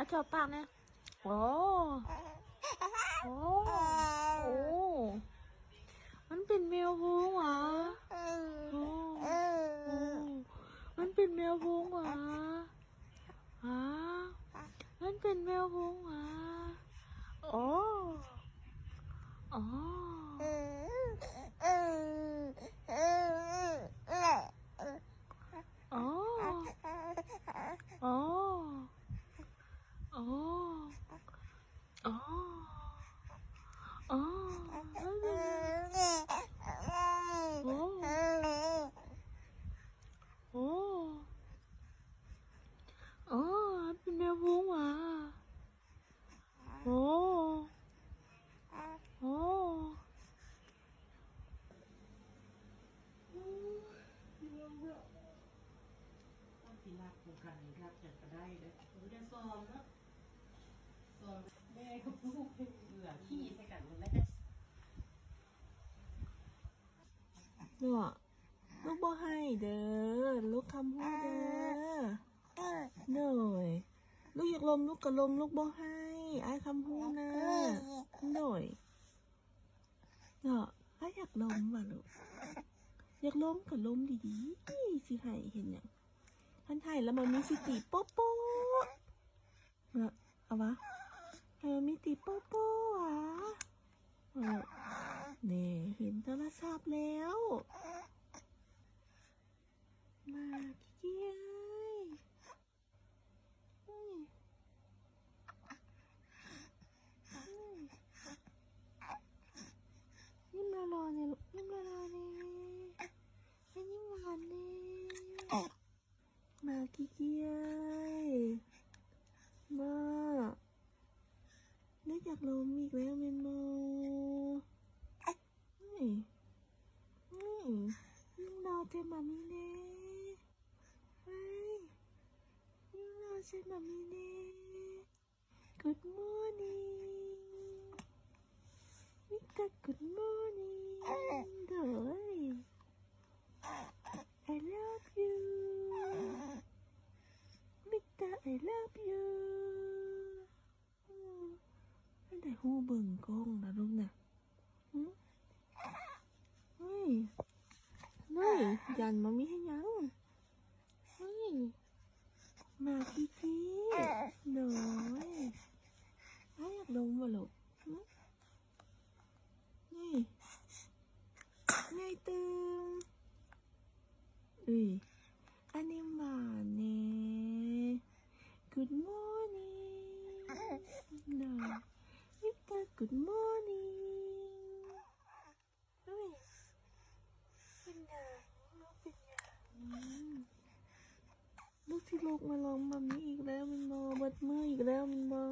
อะจับปากนี่โอ้โอ้โอ้มันเป็นแมวพุงเหรอโอ้โอ้มันเป็นแมวพุงเหรอฮะมันเป็นแมวพุงเหรอโอ้โอ้โอ้โอ้โอ้โอ้โอ้มันเป็นโอ้โอ้โอ้เป็นแมวพุงเหรอโอ้โอ้ ต้องสิ รักผูกกันรักจากก็ได้เด้อหรือจะซ้อมเนาะซ้อมแม่กับลูกเบื่อขี้ใส่กันหมดแล้วเนาะลูกบ่ให้เด้อลูกทำหูเด้อเด้อยลูกอยากลมลูกก็ลมลูกบ่ให้ไอายคำหูนะเด้อยเนาะอาอยากลมว่ะลูกอยากลมก็ลมดีๆสิให้เห็นหยังท่าน แล้วมันมีสิติโป๊ะโป๊ะเอาวะเออมีติโป๊ะโป๊ะวะนี่เห็นโทรศัพท์แล้ว มาเกี้ยยอืมอืมยิ้มละรอเนี่ยลูกยิ้มละรอเนี่ยให้ยิ้มหวานเนี่ย มาเกี้ยยมานึกอยากลมอีกแล้วเมนโมนี่นี่ยิ้มรอเจมามีเน่เฮ้ยยิ้มรอเจมามีเน่ Good morning มิกา Good morning เด้ย I love you มิกา I love you อืมไม่ได้หูเบิ่งกล้องนะลูกนะหึเฮ้ยเฮ้ยยั หน่อยมิกา Good morning เฮ้ยเป็นไงลูกเป็นไงอืมลูกที่ลูกมาลองมามีอีกแล้วมันมอบิดมืออีกแล้วมันมอ